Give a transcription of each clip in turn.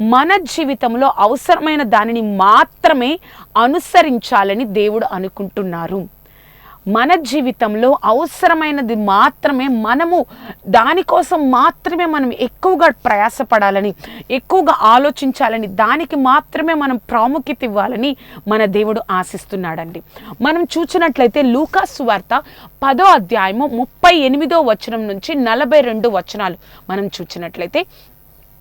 మన జీవితంలో అవసరమైన దానిని మాత్రమే అనుసరించాలని దేవుడు అనుకుంటున్నారు. మన జీవితంలో అవసరమైనది మాత్రమే మనము దానికోసం మాత్రమే మనం ఎక్కువగా ప్రయాసపడాలని ఎక్కువగా ఆలోచించాలని దానికి మాత్రమే మనం ప్రాముఖ్యత ఇవ్వాలని మన దేవుడు ఆశిస్తున్నాడండి. మనం చూసినట్లయితే లూకాసు వార్త పదో అధ్యాయము ముప్పై ఎనిమిదో వచనం నుంచి నలభై రెండు వచనాలు మనం చూసినట్లయితే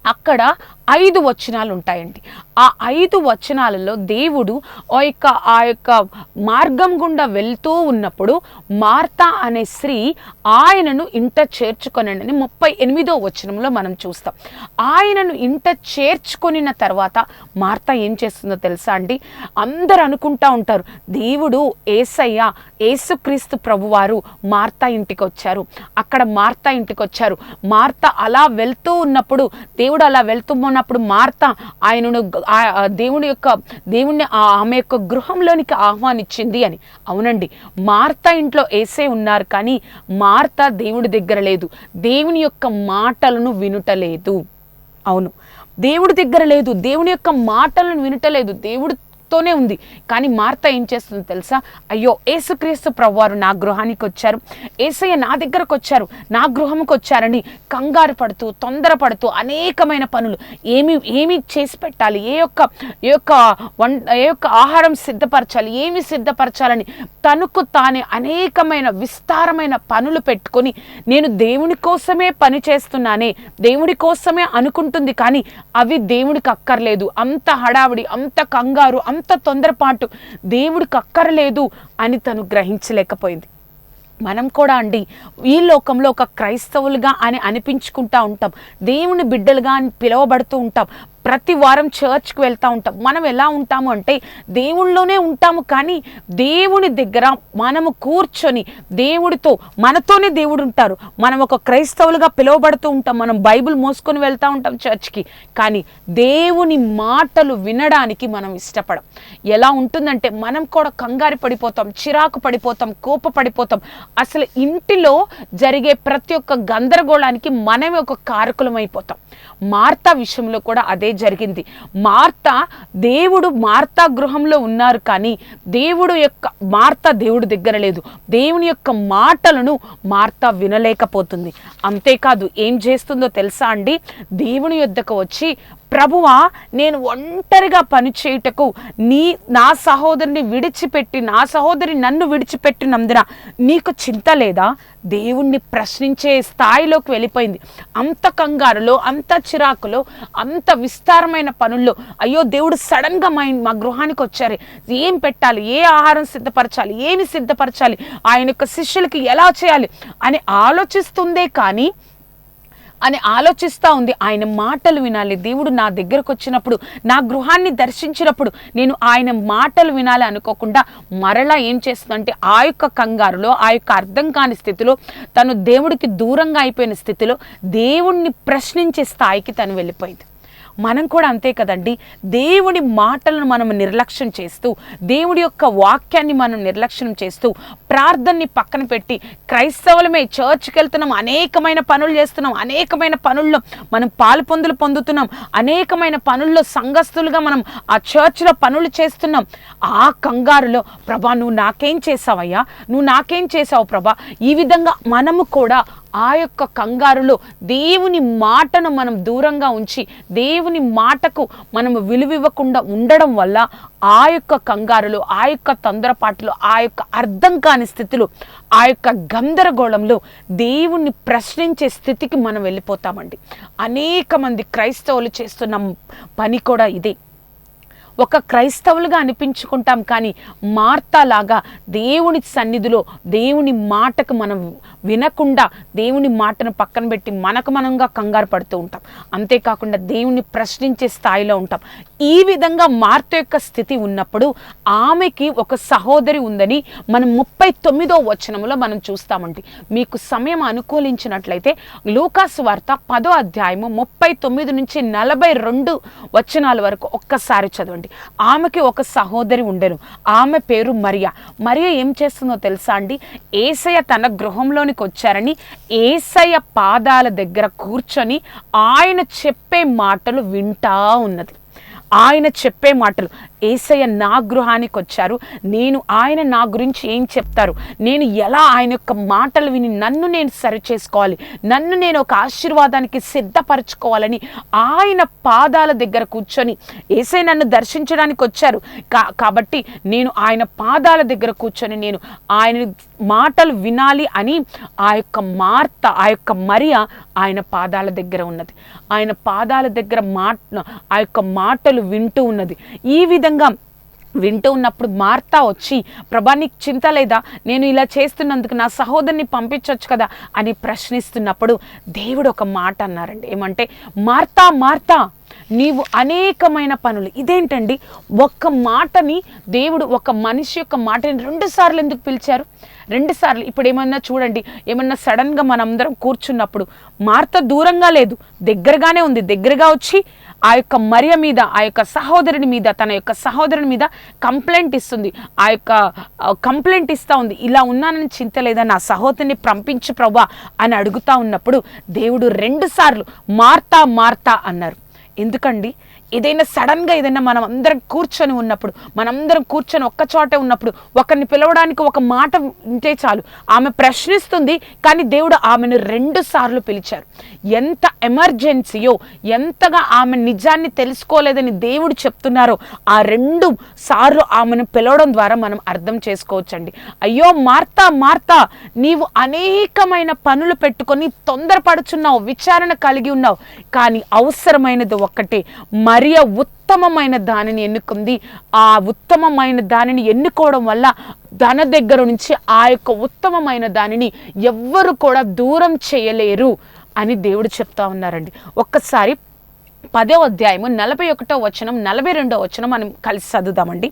అక్కడ ఐదు వచనాలు ఉంటాయండి ఆ ఐదు వచనాలలో దేవుడు ఆ యొక్క ఆ యొక్క మార్గం గుండా వెళ్తూ ఉన్నప్పుడు మార్త అనే స్త్రీ ఆయనను ఇంట చేర్చుకొనండి. ముప్పై ఎనిమిదో వచనంలో మనం చూస్తాం. ఆయనను ఇంట చేర్చుకొనిన తర్వాత మార్త ఏం చేస్తుందో తెలుసా అండి? అందరు అనుకుంటా ఉంటారు దేవుడు ఏసయ్య ఏసుక్రీస్తు ప్రభువారు మార్తా ఇంటికి వచ్చారు అక్కడ మార్త ఇంటికి వచ్చారు మార్త అలా వెళ్తూ ఉన్నప్పుడు దేవుడు అలా వెళ్తూ ఉన్న అన్నప్పుడు మార్త ఆయనను దేవుడి దేవుని యొక్క దేవుణ్ణి ఆ- ఆమె యొక్క గృహంలోనికి ఆహ్వానించింది అని. అవునండి. మార్త ఇంట్లో ఏసే ఉన్నారు కానీ మార్త దేవుడి దగ్గర లేదు. దేవుని యొక్క మాటలను వినుటలేదు. అవును. దేవుడి దగ్గర లేదు. దేవుని యొక్క మాటలను వినటలేదు. దేవుడు తోనే ఉంది. కానీ మార్త ఏం చేస్తుంది తెలుసా? అయ్యో ఏసుక్రీస్తు ప్రభువారు నా గృహానికి వచ్చారు. ఏసయ్య నా దగ్గరకు వచ్చారు. నా గృహంకి వచ్చారని కంగారు పడుతూ తొందరపడుతూ అనేకమైన పనులు ఏమి ఏమి చేసి పెట్టాలి? ఏ యొక్క ఏ యొక్క వం ఏ యొక్క ఆహారం సిద్ధపరచాలి? ఏమి సిద్ధపరచాలని? తనకు తానే అనేకమైన విస్తారమైన పనులు పెట్టుకొని నేను దేవుని కోసమే పని చేస్తున్నానే దేవుడి కోసమే అనుకుంటుంది కానీ అవి దేవుడికి అక్కర్లేదు. అంత హడావిడి అంత కంగారు అంత తొందరపాటు దేవుడికి అక్కరలేదు అని తను గ్రహించలేకపోయింది. మనం కూడా అండి ఈ లోకంలో ఒక క్రైస్తవులుగా అని అనిపించుకుంటా ఉంటాం. దేవుని బిడ్డలుగా అని పిలువబడుతూ ఉంటాం. ప్రతి వారం చర్చ్కి వెళ్తూ ఉంటాం. మనం ఎలా ఉంటాము అంటే దేవుళ్ళలోనే ఉంటాము కానీ దేవుని దగ్గర మనము కూర్చొని దేవుడితో మనతోనే దేవుడు ఉంటారు. మనం ఒక క్రైస్తవులుగా పిలువబడుతూ ఉంటాం. మనం బైబిల్ మోసుకొని వెళ్తూ ఉంటాం చర్చ్కి కానీ దేవుని మాటలు వినడానికి మనం ఇష్టపడం. ఎలా ఉంటుందంటే మనం కూడా కంగారు పడిపోతాం చిరాకు పడిపోతాం కోప పడిపోతాం. అసలు ఇంటిలో జరిగే ప్రతి ఒక్క గందరగోళానికి మనమే ఒక కారకులం అయిపోతాం మార్తా విషయంలో కూడా అదే జరిగింది? మార్త దేవుడు మార్తా గృహంలో ఉన్నారు కానీ దేవుడు యొక్క మార్త దేవుడి దగ్గర లేదు. దేవుని యొక్క మాటలను మార్త వినలేకపోతుంది. అంతేకాదు ఏం చేస్తుందో తెలుసా అండి? దేవుని యొద్దకు వచ్చి ప్రభువా నేను ఒంటరిగా పనిచేయుటకు నీ నా సహోదరిని విడిచిపెట్టి నా సహోదరి నన్ను విడిచిపెట్టినందున నీకు చింత లేదా? దేవుణ్ణి ప్రశ్నించే స్థాయిలోకి వెళ్ళిపోయింది. అంత కంగారులో అంత చిరాకులో అంత విస్తారమైన పనుల్లో అయ్యో దేవుడు సడన్గా మా మా గృహానికి వచ్చారు. ఏం పెట్టాలి? ఏ ఆహారం సిద్ధపరచాలి? ఏమి సిద్ధపరచాలి? ఆయన యొక్క శిష్యులకి ఎలా చేయాలి? అని ఆలోచిస్తుందే కానీ అని ఆలోచిస్తూ ఉంది. ఆయన మాటలు వినాలి. దేవుడు నా దగ్గరకు వచ్చినప్పుడు నా గృహాన్ని దర్శించినప్పుడు నేను ఆయన మాటలు వినాలి అనుకోకుండా మరలా ఏం చేస్తుందంటే ఆ యొక్క కంగారులో ఆ యొక్క అర్థం కాని స్థితిలో తను దేవుడికి దూరంగా అయిపోయిన స్థితిలో దేవుణ్ణి ప్రశ్నించే స్థాయికి తను వెళ్ళిపోయింది. మనం కూడా అంతే కదండి. దేవుడి మాటలను మనం నిర్లక్ష్యం చేస్తూ దేవుడి యొక్క వాక్యాన్ని మనం నిర్లక్ష్యం చేస్తూ ప్రార్థనని పక్కన పెట్టి క్రైస్తవులమే చర్చ్కి వెళ్తున్నాం అనేకమైన పనులు చేస్తున్నాం అనేకమైన పనుల్లో మనం పాలు పొందులు పొందుతున్నాం అనేకమైన పనుల్లో సంఘస్థులుగా మనం ఆ చర్చ్లో పనులు చేస్తున్నాం. ఆ కంగారులో ప్రభా నువ్వు నాకేం చేసావయ్యా నువ్వు నాకేం చేసావు ప్రభా? ఈ విధంగా మనము కూడా ఆ యొక్క కంగారులో దేవుని మాటను మనం దూరంగా ఉంచి దేవుని మాటకు మనం విలువివ్వకుండా ఉండడం వల్ల ఆ యొక్క కంగారులో ఆ యొక్క తొందరపాటులో ఆ యొక్క అర్థం కాని స్థితిలో ఆ యొక్క గందరగోళంలో దేవుణ్ణి ప్రశ్నించే స్థితికి మనం వెళ్ళిపోతామండి. అనేక మంది క్రైస్తవులు చేస్తున్న పని కూడా ఇదే. ఒక క్రైస్తవులుగా అనిపించుకుంటాం కానీ మార్తాలాగా దేవుని సన్నిధిలో దేవుని మాటకు మనం వినకుండా దేవుని మాటను పక్కన పెట్టి మనకు మనంగా కంగారు పడుతూ ఉంటాం. అంతేకాకుండా దేవుని ప్రశ్నించే స్థాయిలో ఉంటాం. ఈ విధంగా మార్త యొక్క స్థితి ఉన్నప్పుడు ఆమెకి ఒక సహోదరి ఉందని మనం ముప్పై తొమ్మిదో వచనంలో మనం చూస్తామండి. మీకు సమయం అనుకూలించినట్లయితే లూకాసు వార్త పదో అధ్యాయము ముప్పై తొమ్మిది నుంచి నలభై రెండు వచనాల వరకు ఒక్కసారి చదవండి. ఆమెకి ఒక సహోదరి ఉండెను. ఆమె పేరు మరియా. మరియా ఏం చేస్తుందో తెలుసా అండి? ఏసయ్య తన గృహంలోనికి వచ్చారని ఏసయ్య పాదాల దగ్గర కూర్చొని ఆయన చెప్పే మాటలు వింటా ఉన్నది. ఆయన చెప్పే మాటలు ఏసయ్య నా గృహానికి వచ్చారు. నేను ఆయన నా గురించి ఏం చెప్తారు? నేను ఎలా ఆయన యొక్క మాటలు విని నన్ను నేను సరి చేసుకోవాలి నన్ను నేను ఒక ఆశీర్వాదానికి సిద్ధపరచుకోవాలని ఆయన పాదాల దగ్గర కూర్చొని ఏసై నన్ను దర్శించడానికి వచ్చారు. కా కాబట్టి నేను ఆయన పాదాల దగ్గర కూర్చొని నేను ఆయన మాటలు వినాలి అని ఆ యొక్క మార్త ఆ యొక్క మరియ ఆయన పాదాల దగ్గర ఉన్నది. ఆయన పాదాల దగ్గర మాట ఆ యొక్క మాటలు వింటూ ఉన్నది. ఈ విధంగా వింటూ ఉన్నప్పుడు మార్తా వచ్చి ప్రభా నీకు చింత లేదా? నేను ఇలా చేస్తున్నందుకు నా సహోదరిని పంపించవచ్చు కదా? అని ప్రశ్నిస్తున్నప్పుడు దేవుడు ఒక మాట అన్నారండి. ఏమంటే మార్తా మార్తా నీవు అనేకమైన పనులు. ఇదేంటండి? ఒక్క మాటని దేవుడు ఒక మనిషి యొక్క మాటని రెండు సార్లు ఎందుకు పిలిచారు? రెండు సార్లు. ఇప్పుడు ఏమన్నా చూడండి. ఏమన్నా సడన్గా మనందరం కూర్చున్నప్పుడు మార్త దూరంగా లేదు. దగ్గరగానే ఉంది. దగ్గరగా వచ్చి ఆ యొక్క మరియ మీద ఆ యొక్క సహోదరుని మీద తన యొక్క సహోదరుని మీద కంప్లైంట్ ఇస్తుంది. ఆ యొక్క కంప్లైంట్ ఇస్తూ ఉంది. ఇలా ఉన్నానని చింత లేదా నా సహోదరిని పంపించు ప్రభా అని అడుగుతా ఉన్నప్పుడు దేవుడు రెండు సార్లు మార్తా మార్తా అన్నారు. ఎందుకండి? ఏదైనా సడన్గా ఏదైనా మనం అందరం కూర్చొని ఉన్నప్పుడు మనందరం కూర్చొని ఒక్క చోటే ఉన్నప్పుడు ఒకరిని పిలవడానికి ఒక మాట ఉంటే చాలు. ఆమె ప్రశ్నిస్తుంది కానీ దేవుడు ఆమెను రెండు సార్లు పిలిచారు. ఎంత ఎమర్జెన్సీయో ఎంతగా ఆమె నిజాన్ని తెలుసుకోలేదని దేవుడు చెప్తున్నారో ఆ రెండు సార్లు ఆమెను పిలవడం ద్వారా మనం అర్థం చేసుకోవచ్చండి. అయ్యో మార్తా మార్తా నీవు అనేకమైన పనులు పెట్టుకొని తొందరపడుచున్నావు విచారణ కలిగి ఉన్నావు కానీ అవసరమైనది ఒక్కటే. మరియ ఉత్తమమైన దానిని ఎన్నుకుంది. ఆ ఉత్తమమైన దానిని ఎన్నుకోవడం వల్ల తన దగ్గర నుంచి ఆ యొక్క ఉత్తమమైన దానిని ఎవ్వరు కూడా దూరం చేయలేరు అని దేవుడు చెప్తా ఉన్నారండి. ఒక్కసారి పదో అధ్యాయము నలభై ఒకటో వచనం నలభై రెండో వచనం మనం కలిసి చదువుదామండి.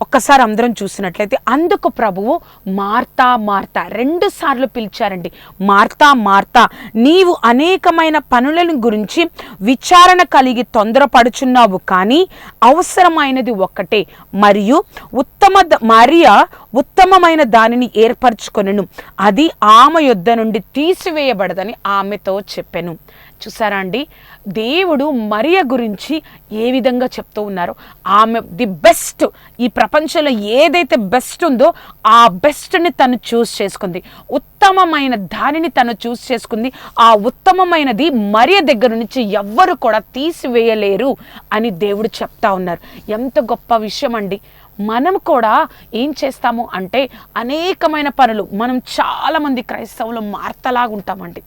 ఒక్కసారి అందరం చూసినట్లయితే అందుకు ప్రభువు మార్తా మార్తా రెండు సార్లు పిలిచారండి. మార్తా మార్తా నీవు అనేకమైన పనులను గురించి విచారణ కలిగి తొందరపడుచున్నావు కానీ అవసరమైనది ఒక్కటే. మరియు ఉత్తమ ద- మరియా ఉత్తమమైన దానిని ఏర్పరచుకొనను. అది ఆమె యొద్ద నుండి తీసివేయబడదని ఆమెతో చెప్పెను. చూసారా అండి? దేవుడు మరియ గురించి ఏ విధంగా చెప్తూ ఉన్నారో ఆమె ది బెస్ట్ ఈ ప్రపంచంలో ఏదైతే బెస్ట్ ఉందో ఆ బెస్ట్ని తను చూస్ చేసుకుంది. ఉత్తమమైన దానిని తను చూస్ చేసుకుంది. ఆ ఉత్తమమైనది మరియ దగ్గర నుంచి ఎవ్వరు కూడా తీసివేయలేరు అని దేవుడు చెప్తా ఉన్నారు. ఎంత గొప్ప విషయం అండి. మనం కూడా ఏం చేస్తాము అంటే అనేకమైన పనులు. మనం చాలామంది క్రైస్తవులు మార్తలాగా ఉంటామండి.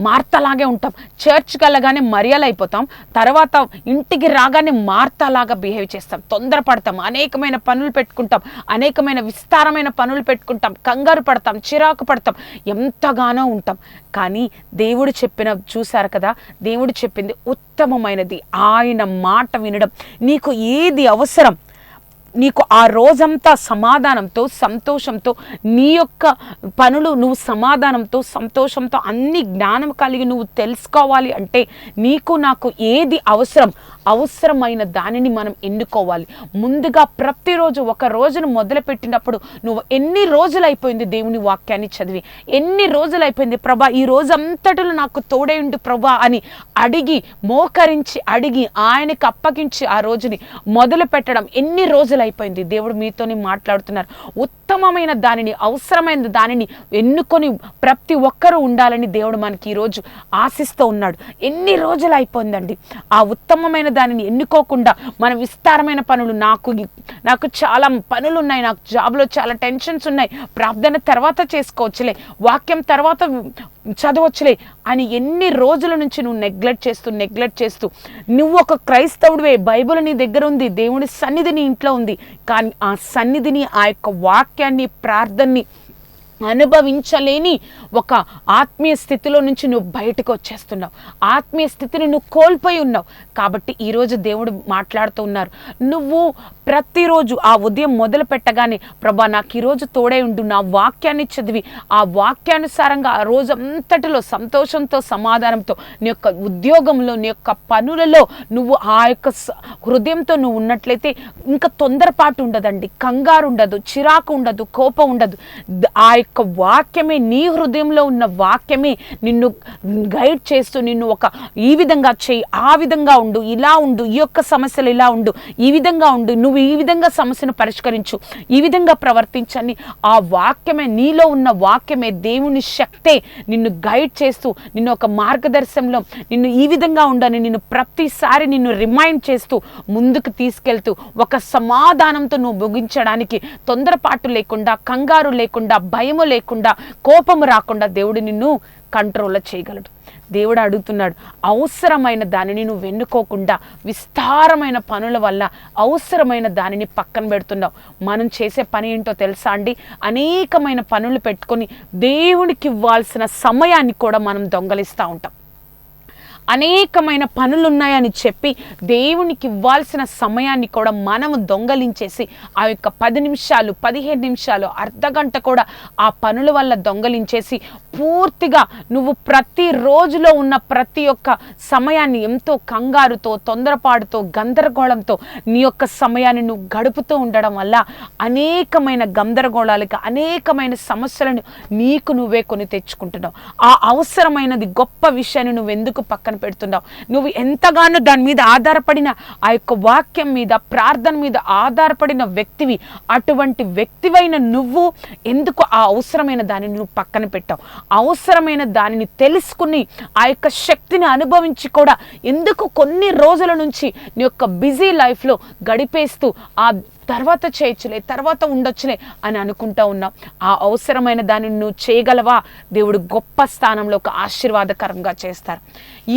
మార్తలాగే ఉంటాం. చర్చ్కి వెళ్ళగానే మర్యాలైపోతాం తర్వాత ఇంటికి రాగానే మార్తలాగా బిహేవ్ చేస్తాం. తొందరపడతాం. అనేకమైన పనులు పెట్టుకుంటాం. అనేకమైన విస్తారమైన పనులు పెట్టుకుంటాం. కంగారు పడతాం. చిరాకు పడతాం. ఎంతగానో ఉంటాం. కానీ దేవుడు చెప్పిన చూశారు కదా? దేవుడు చెప్పింది ఉత్తమమైనది. ఆయన మాట వినడం. నీకు ఏది అవసరం నీకు ఆ రోజంతా సమాధానంతో సంతోషంతో నీ యొక్క పనులు నువ్వు సమాధానంతో సంతోషంతో అన్ని జ్ఞానం కలిగి నువ్వు తెలుసుకోవాలి అంటే నీకు నాకు ఏది అవసరం అవసరమైన దానిని మనం ఎన్నుకోవాలి. ముందుగా ప్రతిరోజు ఒక రోజును మొదలుపెట్టినప్పుడు నువ్వు ఎన్ని రోజులు అయిపోయింది దేవుని వాక్యాన్ని చదివి? ఎన్ని రోజులు అయిపోయింది ప్రభా ఈ రోజు అంతటిలో నాకు తోడేయండి ప్రభా అని అడిగి మోకరించి అడిగి ఆయనకి అప్పగించి ఆ రోజుని మొదలు పెట్టడం ఎన్ని రోజులు అయిపోయింది. దేవుడు మీతోని మాట్లాడుతున్నారు. ఉత్తమమైన దానిని అవసరమైన దానిని ఎన్నుకొని ప్రతి ఒక్కరూ ఉండాలని దేవుడు మనకి ఈరోజు ఆశిస్తూ ఉన్నాడు. ఎన్ని రోజులు అయిపోయిందండి? ఆ ఉత్తమమైన దానిని ఎన్నుకోకుండా మన విస్తారమైన పనులు నాకు నాకు చాలా పనులు ఉన్నాయి నాకు జాబ్లో చాలా టెన్షన్స్ ఉన్నాయి. ప్రార్థన తర్వాత చేసుకోవచ్చులే. వాక్యం తర్వాత చదవచ్చులే అని ఎన్ని రోజుల నుంచి నువ్వు నెగ్లెక్ట్ చేస్తూ నెగ్లెక్ట్ చేస్తూ నువ్వు ఒక క్రైస్తవుడివే బైబిల్ నీ దగ్గర ఉంది దేవుని సన్నిధి నీ ఇంట్లో ఉంది కానీ ఆ సన్నిధిని ఆ యొక్క వాక్యాన్ని ప్రార్థనని అనుభవించలేని ఒక ఆత్మీయ స్థితిలో నుంచి నువ్వు బయటకు వచ్చేస్తున్నావు. ఆత్మీయ స్థితిని నువ్వు కోల్పోయి ఉన్నావు. కాబట్టి ఈరోజు దేవుడు మాట్లాడుతూ ఉన్నారు. నువ్వు ప్రతిరోజు ఆ ఉదయం మొదలు పెట్టగానే ప్రభా నాకు ఈరోజు తోడై ఉండు నా వాక్యాన్ని చదివి ఆ వాక్యానుసారంగా ఆ రోజు అంతటిలో సంతోషంతో సమాధానంతో నీ యొక్క ఉద్యోగంలో నీ యొక్క పనులలో నువ్వు ఆ యొక్క హృదయంతో నువ్వు ఉన్నట్లయితే ఇంకా తొందరపాటు ఉండదండి. కంగారు ఉండదు చిరాకు ఉండదు కోపం ఉండదు. ఆ యొక్క వాక్యమే నీ హృదయంలో ఉన్న వాక్యమే నిన్ను గైడ్ చేస్తూ నిన్ను ఒక ఈ విధంగా చేయి ఆ విధంగా ఉండు ఇలా ఉండు ఈ యొక్క సమస్యలు ఇలా ఉండు ఈ విధంగా ఉండు నువ్వు ఈ విధంగా సమస్యను పరిష్కరించు ఈ విధంగా ప్రవర్తించని ఆ వాక్యమే నీలో ఉన్న వాక్యమే దేవుని శక్తే నిన్ను గైడ్ చేస్తూ నిన్ను ఒక మార్గదర్శనంలో నిన్ను ఈ విధంగా ఉండని నిన్ను ప్రతిసారి నిన్ను రిమైండ్ చేస్తూ ముందుకు తీసుకెళ్తూ ఒక సమాధానంతో నువ్వు ముగించడానికి తొందరపాటు లేకుండా కంగారు లేకుండా భయం భయము లేకుండా కోపము రాకుండా దేవుడు నిన్ను కంట్రోల్ చేయగలడు. దేవుడు అడుగుతున్నాడు అవసరమైన దానిని నువ్వు వెన్నుకోకుండా విస్తారమైన పనుల వల్ల అవసరమైన దానిని పక్కన పెడుతున్నావు. మనం చేసే పని ఏంటో తెలుసా అండి? అనేకమైన పనులు పెట్టుకొని దేవునికి ఇవ్వాల్సిన సమయాన్ని కూడా మనం దొంగలిస్తూ ఉంటాం. అనేకమైన పనులున్నాయని చెప్పి దేవునికి ఇవ్వాల్సిన సమయాన్ని కూడా మనము దొంగలించేసి ఆ యొక్క పది నిమిషాలు పదిహేను నిమిషాలు అర్ధగంట కూడా ఆ పనుల వల్ల దొంగలించేసి పూర్తిగా నువ్వు ప్రతి రోజులో ఉన్న ప్రతి ఒక్క సమయాన్ని ఎంతో కంగారుతో తొందరపాటుతో గందరగోళంతో నీ యొక్క సమయాన్ని నువ్వు గడుపుతూ ఉండడం వల్ల అనేకమైన గందరగోళాలకు అనేకమైన సమస్యలను నీకు నువ్వే కొని తెచ్చుకుంటున్నావు. ఆ అవసరమైనది గొప్ప విషయాన్ని నువ్వు ఎందుకు పక్కన పెడుతున్నావు. నువ్వు ఎంతగానో దాని మీద ఆధారపడిన ఆ యొక్క వాక్యం మీద ప్రార్థన మీద ఆధారపడిన వ్యక్తివి అటువంటి వ్యక్తివైన నువ్వు ఎందుకు ఆ అవసరమైన దానిని నువ్వు పక్కన పెట్టావు? అవసరమైన దానిని తెలుసుకుని ఆ యొక్క శక్తిని అనుభవించి కూడా ఎందుకు కొన్ని రోజుల నుంచి నీ యొక్క బిజీ లైఫ్లో గడిపేస్తూ ఆ తర్వాత చేయొచ్చులే తర్వాత ఉండొచ్చులే అని అనుకుంటా ఉన్నావు. ఆ అవసరమైన దానిని నువ్వు చేయగలవా? దేవుడు గొప్ప స్థానంలో ఒక ఆశీర్వాదకరంగా చేస్తారు. ఈ